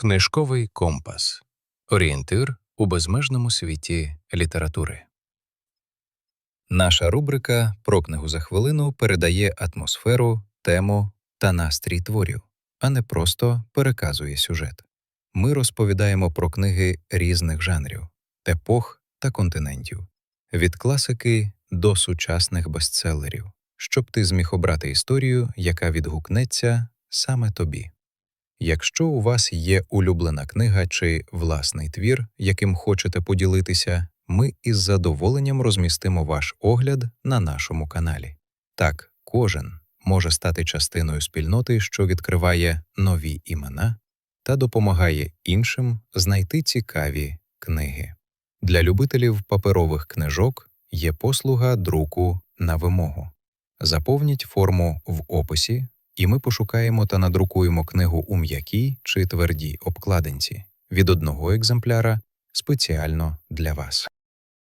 Книжковий компас. Орієнтир у безмежному світі літератури. Наша рубрика про книгу за хвилину передає атмосферу, тему та настрій творів, а не просто переказує сюжет. Ми розповідаємо про книги різних жанрів, епох та континентів, від класики до сучасних бестселерів, щоб ти зміг обрати історію, яка відгукнеться саме тобі. Якщо у вас є улюблена книга чи власний твір, яким хочете поділитися, ми із задоволенням розмістимо ваш огляд на нашому каналі. Так, кожен може стати частиною спільноти, що відкриває нові імена та допомагає іншим знайти цікаві книги. Для любителів паперових книжок є послуга друку на вимогу. Заповніть форму в описі, і ми пошукаємо та надрукуємо книгу у м'якій чи твердій обкладинці від одного екземпляра спеціально для вас.